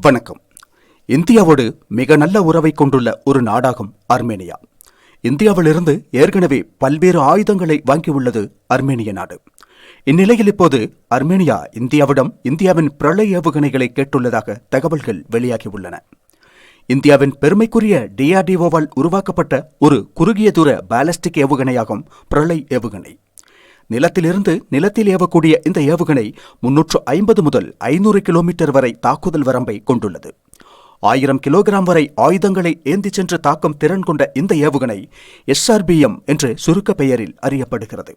வணக்கம். இந்தியாவோடு மிக நல்ல உறவை கொண்டுள்ள ஒரு நாடாகும் அர்மேனியா. இந்தியாவிலிருந்து ஏற்கனவே பல்வேறு ஆயுதங்களை வாங்கியுள்ளது அர்மேனிய நாடு. இந்நிலையில் இப்போது அர்மேனியா இந்தியாவிடம் இந்தியாவின் பிரளய ஏவுகணைகளை கேட்டுள்ளதாக தகவல்கள் வெளியாகியுள்ளன இந்தியாவின் பெருமைக்குரிய டிஆர்டிஓவால் உருவாக்கப்பட்ட ஒரு குறுகிய தூர பாலஸ்டிக் ஏவுகணையாகும் பிரளய் ஏவுகணை. நிலத்திலிருந்து நிலத்தில் ஏவக்கூடிய இந்த ஏவுகணை முன்னூற்று ஐம்பது முதல் ஐநூறு கிலோமீட்டர் வரை தாக்குதல் வரம்பை கொண்டுள்ளது. ஆயிரம் கிலோகிராம் வரை ஆயுதங்களை ஏந்திச் சென்று தாக்கும் திறன் கொண்ட இந்த ஏவுகணை எஸ்ஆர்பிஎம் என்று சுருக்க பெயரில் அறியப்படுகிறது.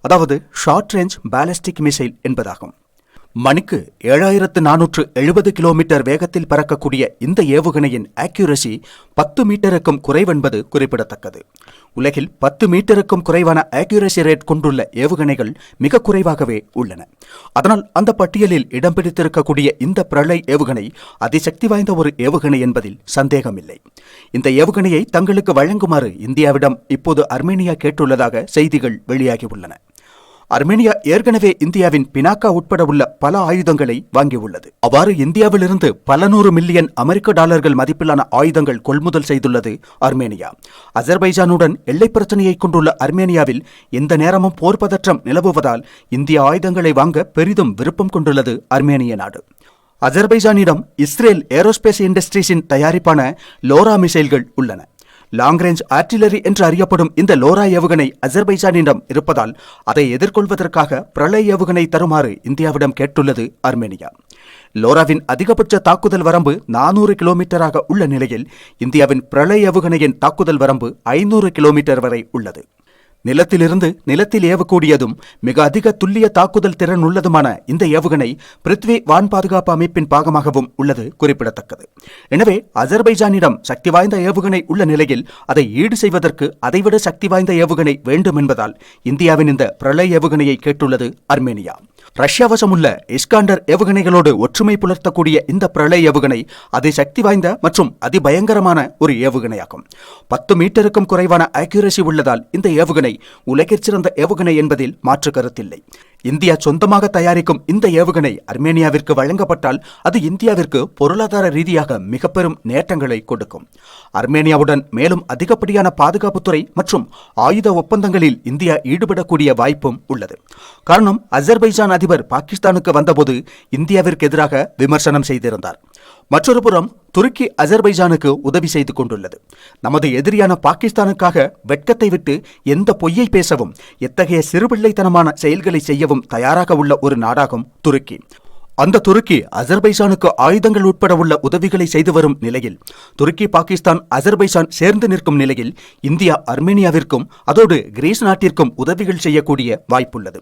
அதாவது ஷார்ட் ரேஞ்ச் பாலிஸ்டிக் மிசைல் என்பதாகும். மணிக்கு ஏழாயிரத்து நானூற்று எழுபது கிலோமீட்டர் வேகத்தில் பறக்கக்கூடிய இந்த ஏவுகணையின் ஆக்யூரசி பத்து மீட்டருக்கும் குறைவென்பது குறிப்பிடத்தக்கது. உலகில் பத்து மீட்டருக்கும் குறைவான ஆக்யூரசி ரேட் கொண்டுள்ள ஏவுகணைகள் மிக குறைவாகவே உள்ளன. அதனால் அந்த பட்டியலில் இடம் பிடித்திருக்கக்கூடிய இந்த பிரளை ஏவுகணை அதிசக்தி வாய்ந்த ஒரு ஏவுகணை என்பதில் சந்தேகமில்லை. இந்த ஏவுகணையை தங்களுக்கு வழங்குமாறு இந்தியாவிடம் இப்போது அர்மேனியா கேட்டுள்ளதாக செய்திகள் வெளியாகியுள்ளன அர்மேனியா ஏற்கனவே இந்தியாவின் பினாக்கா உட்பட உள்ள பல ஆயுதங்களை வாங்கியுள்ளது. அவ்வாறு இந்தியாவிலிருந்து பல நூறு மில்லியன் அமெரிக்க டாலர்கள் மதிப்பிலான ஆயுதங்கள் கொள்முதல் செய்துள்ளது அர்மேனியா. அஜர்பைஜானுடன் எல்லை பிரச்சனையை கொண்டுள்ள அர்மேனியாவில் எந்த நேரமும் போர் பதற்றம் நிலவுவதால் இந்திய ஆயுதங்களை வாங்க பெரிதும் விருப்பம் கொண்டுள்ளது அர்மேனிய நாடு. அஜர்பைஜானிடம் இஸ்ரேல் ஏரோஸ்பேஸ் இண்டஸ்ட்ரீஸின் தயாரிப்பான லோரா மிசைல்கள் உள்ளன. லாங் ரேஞ்ச் ஆர்டிலரி என்று அறியப்படும் இந்த லோரா ஏவுகணை அஜர்பைஜானிடம் இருப்பதால் அதை எதிர்கொள்வதற்காக பிரளய் ஏவுகணை தருமாறு இந்தியாவிடம் கேட்டுள்ளது அர்மேனியா. லோராவின் அதிகபட்ச தாக்குதல் வரம்பு நானூறு கிலோமீட்டராக உள்ள நிலையில் இந்தியாவின் பிரளய் ஏவுகணையின் தாக்குதல் வரம்பு ஐநூறு கிலோமீட்டர் வரை உள்ளது. நிலத்திலிருந்து நிலத்தில் ஏவக்கூடியதும் மிக அதிக துல்லிய தாக்குதல் திறன் உள்ளதுமான இந்த ஏவுகணை பிருத்வி வான் பாதுகாப்பு அமைப்பின் பாகமாகவும் உள்ளது குறிப்பிடத்தக்கது. எனவே அஜர்பைஜானிடம் சக்தி வாய்ந்த ஏவுகணை உள்ள நிலையில் அதை ஈடு செய்வதற்கு அதைவிட சக்தி வாய்ந்த ஏவுகணை வேண்டும் என்பதால் இந்தியாவின் இந்த பிரளய ஏவுகணையை கேட்டுள்ளது அர்மேனியா. ரஷ்யா வசமுள்ள இஸ்காண்டர் ஏவுகணைகளோடு ஒற்றுமை புலர்த்தக்கூடிய இந்த பிரளய ஏவுகணை அதி சக்தி வாய்ந்த மற்றும் அதிபயங்கரமான ஒரு ஏவுகணையாகும். பத்து மீட்டருக்கும் குறைவான அக்யூரசி உள்ளதால் இந்த ஏவுகணை உலகிற் சிறந்த ஏவுகணை என்பதில் மாற்று கருத்தில்லை. இந்தியா சொந்தமாக தயாரிக்கும் இந்த ஏவுகணை அர்மேனியாவிற்கு வழங்கப்பட்டால் அது இந்தியாவிற்கு பொருளாதார ரீதியாக மிக பெரும் நேட்டங்களை கொடுக்கும். அர்மேனியாவுடன் மேலும் அதிகப்படியான பாதுகாப்புத்துறை மற்றும் ஆயுத ஒப்பந்தங்களில் இந்தியா ஈடுபடக்கூடிய வாய்ப்பும் உள்ளது. காரணம் அஜர்பைஜான் அதிபர் பாகிஸ்தானுக்கு வந்தபோது இந்தியாவிற்கு எதிராக விமர்சனம் செய்திருந்தார். மற்றொரு புறம் துருக்கி அஜர்பைஜானுக்கு உதவி செய்து கொண்டுள்ளது. நமது எதிரியான பாகிஸ்தானுக்காக வெட்கத்தை விட்டு எந்த பொய்யை பேசவும் எத்தகைய சிறுபிள்ளைத்தனமான செயல்களை செய்யவும் தயாராக உள்ள ஒரு நாடாகும் துருக்கி. அந்த துருக்கி அசர்பைசானுக்கு ஆயுதங்கள் உட்பட உள்ள உதவிகளை செய்து வரும் நிலையில் துருக்கி பாகிஸ்தான் அசர்பைசான் சேர்ந்து நிற்கும் நிலையில் இந்தியா அர்மேனியாவிற்கும் அதோடு கிரீஸ் நாட்டிற்கும் உதவிகள் செய்யக்கூடிய வாய்ப்புள்ளது.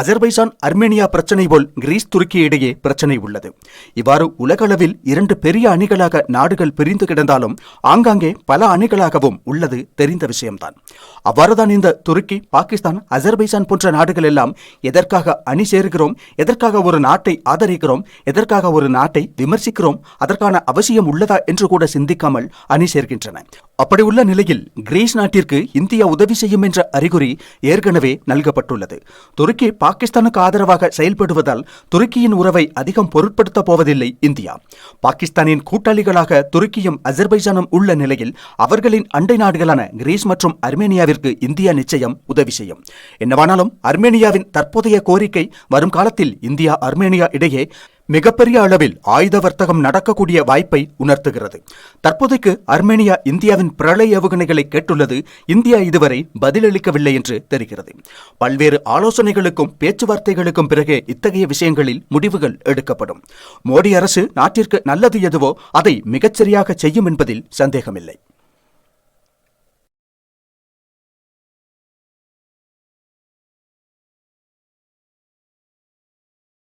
அசர்பைசான் அர்மேனியா பிரச்சனை போல் கிரீஸ் துருக்கி இடையே பிரச்சனை உள்ளது. இவ்வாறு உலகளவில் இரண்டு பெரிய அணிகளாக நாடுகள் பிரிந்து கிடந்தாலும் ஆங்காங்கே பல அணிகளாகவும் உள்ளது தெரிந்த விஷயம்தான். அவ்வாறுதான் இந்த துருக்கி பாகிஸ்தான் அசர்பைசான் போன்ற நாடுகள் எல்லாம் எதற்காக அணி சேர்கிறோம் எதற்காக ஒரு நாட்டை ஆதரி ஆதரிக்கிறோம் எதற்காக ஒரு நாட்டை விமர்சிக்கிறோம் அதற்கான அவசியம் உள்ளதா என்று கூட சிந்திக்காமல் அணி சேர்க்கின்றன. அப்படி உள்ள நிலையில் கிரீஸ் நாட்டிற்கு இந்தியா உதவி செய்யும் என்ற அறிகுறி ஏற்கனவே நல்கப்பட்டுள்ளது. துருக்கி பாகிஸ்தானுக்கு ஆதரவாக செயல்படுவதால் துருக்கியின் உறவை அதிகம் பொருட்படுத்த போவதில்லை இந்தியா. பாகிஸ்தானின் கூட்டாளிகளாக துருக்கியும் அஜர்பைஜானும் உள்ள நிலையில் அவர்களின் அண்டை நாடுகளான கிரீஸ் மற்றும் அர்மேனியாவிற்கு இந்தியா நிச்சயம் உதவி செய்யும். என்னவானாலும் அர்மேனியாவின் தற்போதைய கோரிக்கை வரும் காலத்தில் இந்தியா அர்மேனியா இடையே மிகப்பெரிய அளவில் ஆயுத வர்த்தகம் நடக்கக்கூடிய வாய்ப்பை உணர்த்துகிறது. தற்போதைக்கு அர்மேனியா இந்தியாவின் பிரளய ஏவுகணைகளை கேட்டுள்ளது. இந்தியா இதுவரை பதிலளிக்கவில்லை என்று தெரிகிறது. பல்வேறு ஆலோசனைகளுக்கும் பேச்சுவார்த்தைகளுக்கும் பிறகே இத்தகைய விஷயங்களில் முடிவுகள் எடுக்கப்படும். மோடி அரசு நாட்டிற்கு நல்லது எதுவோ அதை மிகச்சரியாக செய்யும் என்பதில் சந்தேகமில்லை.